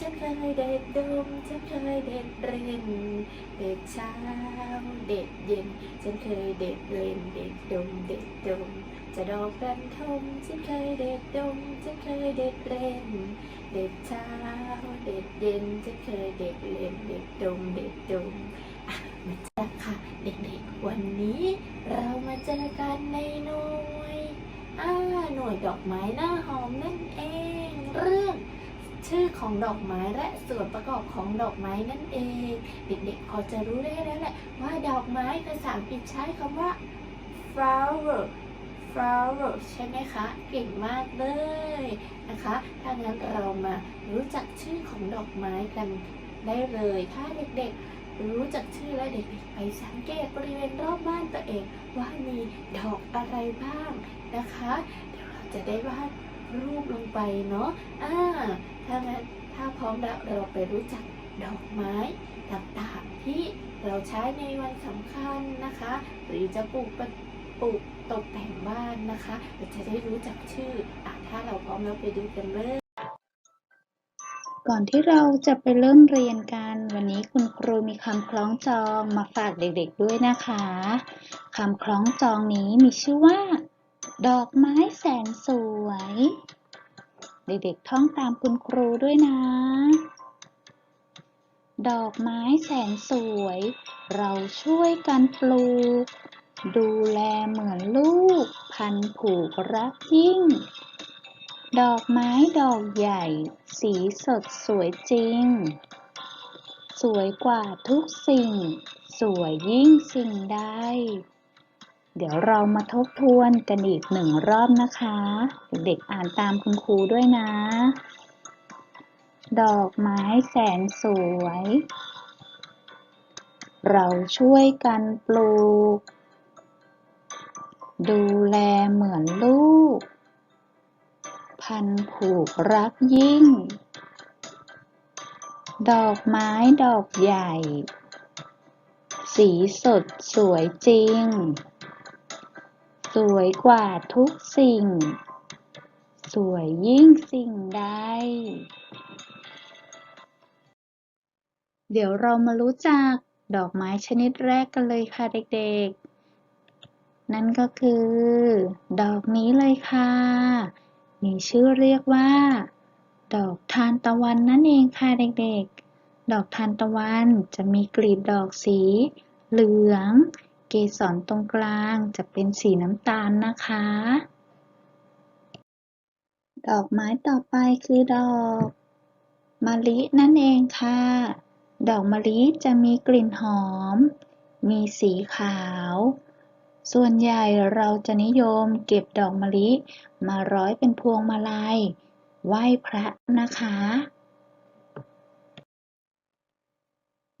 ฉันเคยเด็ดดมฉันเคยเด็ดเรียนเด็ดเช้าเด็ดเย็นฉันเคยเด็ดเล่นเด็ดดมเด็ดดม จะดอกกันทมฉันเคยเด็ดดมฉันเคยเด็ดเล่นเด็ดเช้าเด็ดเย็นฉันเคยเด็ดเล่นเด็ดดมเด็ดดมอะมาเจอค่ะเด็กๆวันนี้เรามาเจอกันในหน่วยอ่าหน่วยดอกไม้หน้าหอมนั่นเองเรื่อง ชื่อของดอกไม้และส่วนประกอบของดอกไม้นั่นเอง เด็กๆพอจะรู้ได้แล้วแหละว่าดอกไม้ภาษาอังกฤษใช้คำว่า flower flower ใช่ไหมคะ เก่งมากเลยนะคะ ถ้างั้นเรามารู้จักชื่อของดอกไม้กันได้เลย ถ้าเด็กๆรู้จักชื่อและเด็กๆไปสังเกตบริเวณรอบบ้านตัวเอง ว่ามีดอกอะไรบ้างนะคะ เดี๋ยวเราจะได้วาดรูปลงไปเนาะ อ่า ถ้างั้นถ้าพร้อมแล้วเราไปรู้จักดอกไม้ต่างๆ ที่เราใช้ในวันสำคัญนะคะ หรือจะปลูกปปลูกตกแต่งบ้านนะคะเราจะได้รู้จักชื่ออถ้าเราพร้อมแล้วไปดูกันเลย ก่อนที่เราจะไปเริ่มเรียนกัน วันนี้คุณครูมีคำคล้องจองมาฝากเด็กๆด้วยนะคะคำคล้องจองนี้มีชื่อว่า ดอกไม้แสนสวย เด็กๆท่องตามคุณครูด้วยนะ ดอกไม้แสนสวย เราช่วยกันปลูก ดูแลเหมือนลูก พันผูกรักยิ่ง ดอกไม้ดอกใหญ่ สีสดสวยจริง สวยกว่าทุกสิ่ง สวยยิ่งสิ่งใด เดี๋ยวเรามาทบทวนกันอีกหนึ่งรอบนะคะ เด็กๆอ่านตามคุณครูด้วยนะ ดอกไม้แสนสวย เราช่วยกันปลูก ดูแลเหมือนลูก พันผูกรักยิ่ง ดอกไม้ดอกใหญ่ สีสดสวยจริง สวยกว่าทุกสิ่ง สวยยิ่งสิ่งใด เดี๋ยวเรามารู้จักดอกไม้ชนิดแรกกันเลยค่ะเด็กๆ นั่นก็คือ ดอกนี้เลยค่ะ มีชื่อเรียกว่า ดอกทานตะวันนั่นเองค่ะเด็กๆ ดอกทานตะวันจะมีกลีบดอกสี เหลือง เกสรตรงกลางจะเป็นสีน้ำตาลนะคะ ดอกไม้ต่อไปคือดอกมะลินั่นเองค่ะ ดอกมะลิจะมีกลิ่นหอม มีสีขาว ส่วนใหญ่เราจะนิยมเก็บดอกมะลิมาร้อยเป็นพวงมาลัย ไหว้พระนะคะ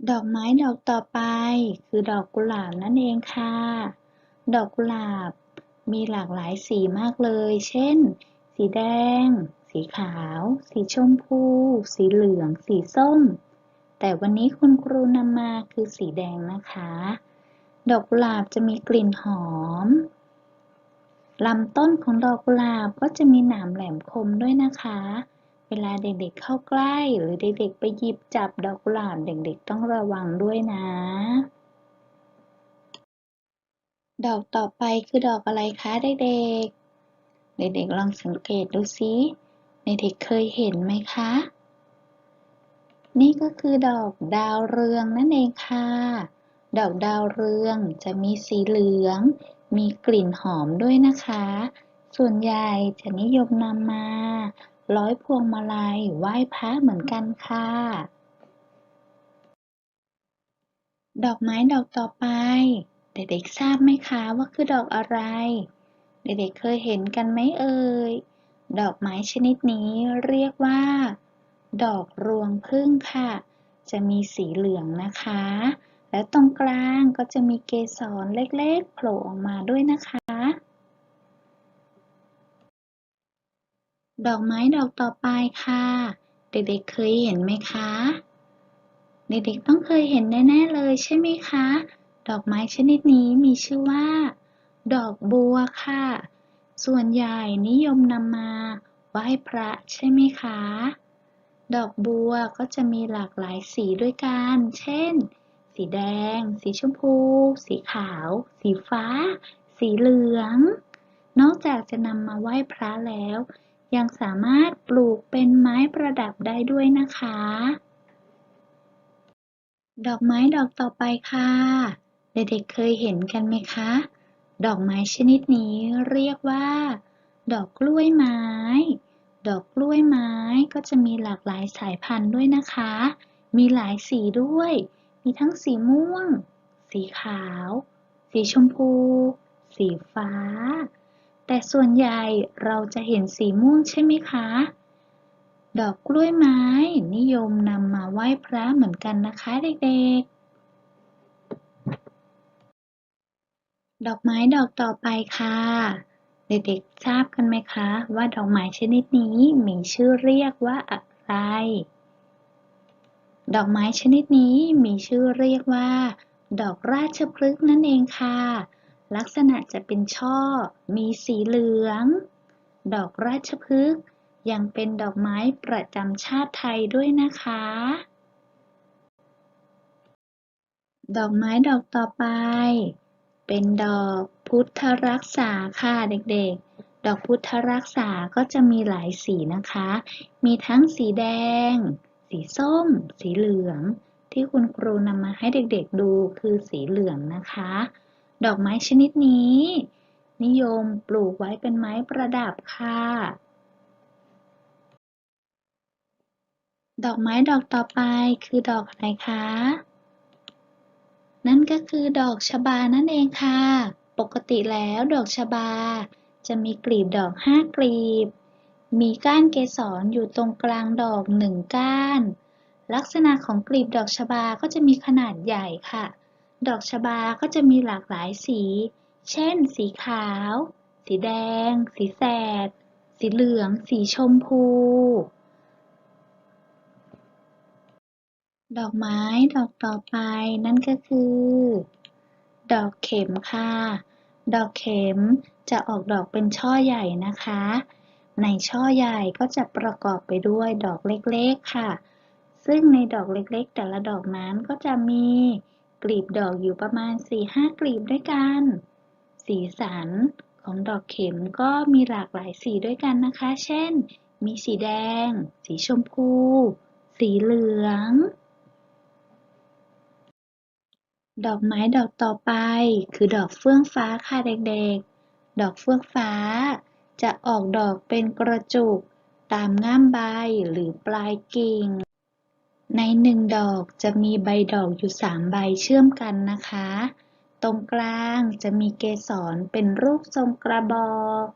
ดอกไม้ดอกต่อไปคือดอกกุหลาบนั่นเองค่ะ ดอกกุหลาบมีหลากหลายสีมากเลย เช่น สีแดง สีขาว สีชมพู สีเหลือง สีส้ม แต่วันนี้คุณครูนำมาคือสีแดงนะคะ ดอกกุหลาบจะมีกลิ่นหอมลำต้นของดอกกุหลาบก็จะมีหนามแหลมคมด้วยนะคะ เวลาเด็กๆเข้าใกล้หรือเด็กๆไปหยิบจับดอกกุหลาบเด็กๆต้องระวังด้วยนะ ดอกต่อไปคือดอกอะไรคะเด็กๆ เด็กๆลองสังเกตดูสิเด็กๆเคยเห็นไหมคะ นี่ก็คือดอกดาวเรืองนั่นเองค่ะ ดอกดาวเรืองจะมีสีเหลือง มีกลิ่นหอมด้วยนะคะ ส่วนใหญ่จะนิยมนำมา ร้อยพวงมาลัยไหว้พระเหมือนกันค่ะ ดอกไม้ดอกต่อไป เด็กๆทราบไหมคะว่าคือดอกอะไร เด็กๆเคยเห็นกันไหมเอ่ย ดอกไม้ชนิดนี้เรียกว่า ดอกรวงผึ้งค่ะ จะมีสีเหลืองนะคะ และตรงกลางก็จะมีเกสรเล็กๆ โผล่ออกมาด้วยนะคะ ดอกไม้ดอกต่อไปค่ะ เด็กๆเคยเห็นไหมคะ เด็กๆต้องเคยเห็นแน่ๆเลยใช่ไหมคะ ดอกไม้ชนิดนี้มีชื่อว่า ดอกบัวค่ะ ส่วนใหญ่นิยมนำมาไหว้พระใช่ไหมคะ ดอกบัวก็จะมีหลากหลายสีด้วยกัน เช่น สีแดง สีชมพู สีขาว สีฟ้า สีเหลือง นอกจากจะนำมาไหว้พระแล้ว ยังสามารถปลูกเป็นไม้ประดับได้ด้วยนะคะ ดอกไม้ดอกต่อไปค่ะ เด็กๆเคยเห็นกันไหมคะ ดอกไม้ชนิดนี้เรียกว่า ดอกกล้วยไม้ ดอกกล้วยไม้ก็จะมีหลากหลายสายพันธุ์ด้วยนะคะ มีหลายสีด้วย มีทั้งสีม่วง สีขาว สีชมพู สีฟ้า แต่ส่วนใหญ่เราจะเห็นสีม่วงใช่ไหมคะ ดอกกล้วยไม้นิยมนำมาไหว้พระเหมือนกันนะคะเด็กๆ ดอกไม้ดอกต่อไปค่ะ เด็กๆทราบกันไหมคะ ว่าดอกไม้ชนิดนี้มีชื่อเรียกว่าอะไร ดอกไม้ชนิดนี้มีชื่อเรียกว่า ดอกราชพฤกษ์นั่นเองค่ะ ลักษณะจะเป็นช่อ มีสีเหลือง ดอกราชพฤกษ์ยังเป็นดอกไม้ประจำชาติไทยด้วยนะคะ ดอกไม้ดอกต่อไป เป็นดอกพุทธรักษาค่ะเด็กๆ ดอกพุทธรักษาก็จะมีหลายสีนะคะ มีทั้งสีแดง สีส้ม สีเหลือง ที่คุณครูนำมาให้เด็กๆดูคือสีเหลืองนะคะ ดอกไม้ชนิดนี้ นิยมปลูกไว้เป็นไม้ประดับค่ะ ดอกไม้ดอกต่อไปคือดอกอะไรคะ นั่นก็คือดอกชบานั่นเองค่ะ ปกติแล้วดอกชบา จะมีกลีบดอกห้ากลีบ มีก้านเกสรอยู่ตรงกลางดอกหนึ่งก้าน ลักษณะของกลีบดอกชบาก็จะมีขนาดใหญ่ค่ะ ดอกชบาก็จะมีหลากหลายสี เช่น สีขาว สีแดง สีแสด สีเหลือง สีชมพู ดอกไม้ดอกต่อไปนั่นก็คือ ดอกเข็มค่ะ ดอกเข็มจะออกดอกเป็นช่อใหญ่นะคะ ในช่อใหญ่ก็จะประกอบไปด้วยดอกเล็กๆค่ะ ซึ่งในดอกเล็กๆ แต่ละดอกนั้นก็จะมี กลีบดอกอยู่ประมาณ 4-5 กลีบด้วยกัน สีสันของดอกเข็มก็มีหลากหลายสีด้วยกันนะคะ เช่น มีสีแดง สีชมพู สีเหลือง ดอกไม้ดอกต่อไป คือดอกเฟื่องฟ้าค่ะเด็กๆ ดอกเฟื่องฟ้า จะออกดอกเป็นกระจุกตามง่ามใบหรือปลายกิ่ง ในหนึ่งดอกจะมีใบดอกอยู่สามใบเชื่อมกันนะคะ ตรงกลางจะมีเกสรเป็นรูปทรงกระบอก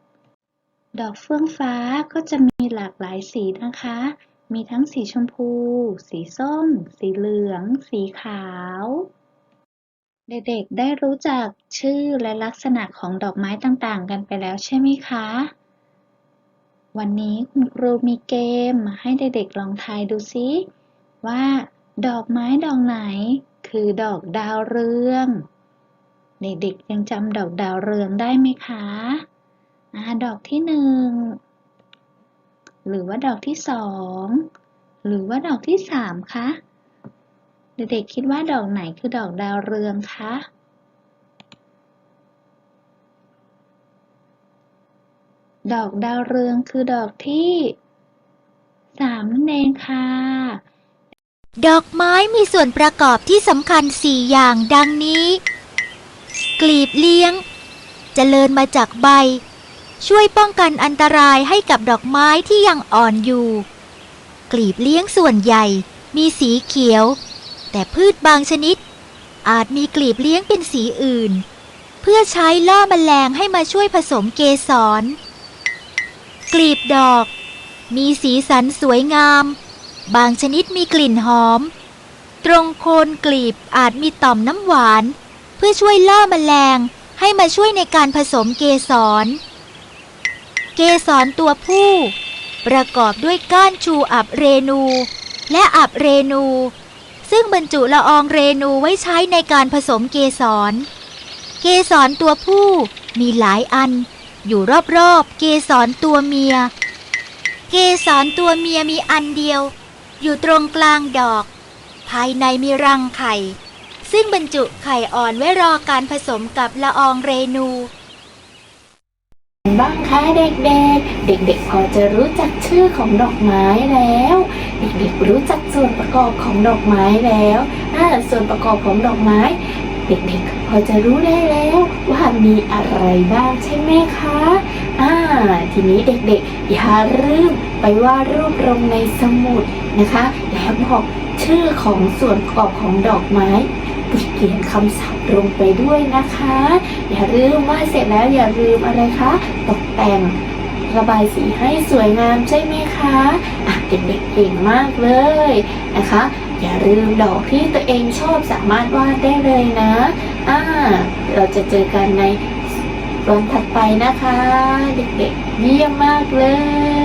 ดอกเฟื่องฟ้าก็จะมีหลากหลายสีนะคะ มีทั้งสีชมพู สีส้ม สีเหลือง สีขาว เด็กๆได้รู้จักชื่อและลักษณะของดอกไม้ต่างๆ กันไปแล้วใช่ไหมคะวันนี้คุณครูมีเกมมาให้เด็กๆลองทายดูซิ ว่า ดอกไม้ดอกไหน คือดอกดาวเรือง เด็กๆยังจำดอกดาวเรืองได้ไหมคะอดอกที่หนึ่งหรือว่าดอกที่สองหรือว่าดอกที่สามคะเด็กๆคิดว่าดอกไหนคือดอกดาวเรืองคะดอกดาวเรืองคือดอกที่สามนั่นเองค่ะ ดอกไม้มีส่วนประกอบที่สำคัญ4อย่างดังนี้ กลีบเลี้ยงจเจริญมาจากใบ ช่วยป้องกันอันตรายให้กับดอกไม้ที่ยังอ่อนอยู่ กลีบเลี้ยงส่วนใหญ่มีสีเขียว แต่พืชบางชนิด อาจมีกลีบเลี้ยงเป็นสีอื่น เพื่อใช้ล่อแมลงให้มาช่วยผสมเกสร กลีบดอก มีสีสันสวยงาม บางชนิดมีกลิ่นหอม ตรงโคนกลีบอาจมีต่อมน้ำหวาน เพื่อช่วยล่อแมลงให้มาช่วยในการผสมเกสร เกสรตัวผู้ ประกอบด้วยก้านชูอับเรนู และอับเรนู ซึ่งบรรจุละอองเรนูไว้ใช้ในการผสมเกสร เกสรตัวผู้มีหลายอัน อยู่รอบๆ เกสรตัวเมีย เกสรตัวเมียมีอันเดียว อยู่ตรงกลางดอก ภายในมีรังไข่ ซึ่งบรรจุไข่อ่อนไว้รอการผสมกับละอองเรนูบ้างคะเด็กๆ เด็กๆ พอจะรู้จักชื่อของดอกไม้แล้ว เด็กๆ รู้จักส่วนประกอบของดอกไม้แล้วอ่าส่วนประกอบของดอกไม้ เด็กๆ พอจะรู้ได้แล้วว่ามีอะไรบ้างใช่ไหมคะอ่าทีนี้เด็กๆ อย่าลืมไปวาดรูปลงในสมุด นะคะแล้วบอกชื่อของส่วนประกอบของดอกไม้เขียนคำศัพท์ลงไปด้วยนะคะ อย่าลืมวาดเสร็จแล้วอย่าลืมอะไรคะ ตกแต่งระบายสีให้สวยงามใช่ไหมคะอะเด็กๆเก่งมากเลยนะคะ อย่าลืมดอกที่ตัวเองชอบสามารถวาดได้เลยนะอ่าเราจะเจอกันในวันถัดไปนะคะ เด็กๆเยี่ยมมากเลย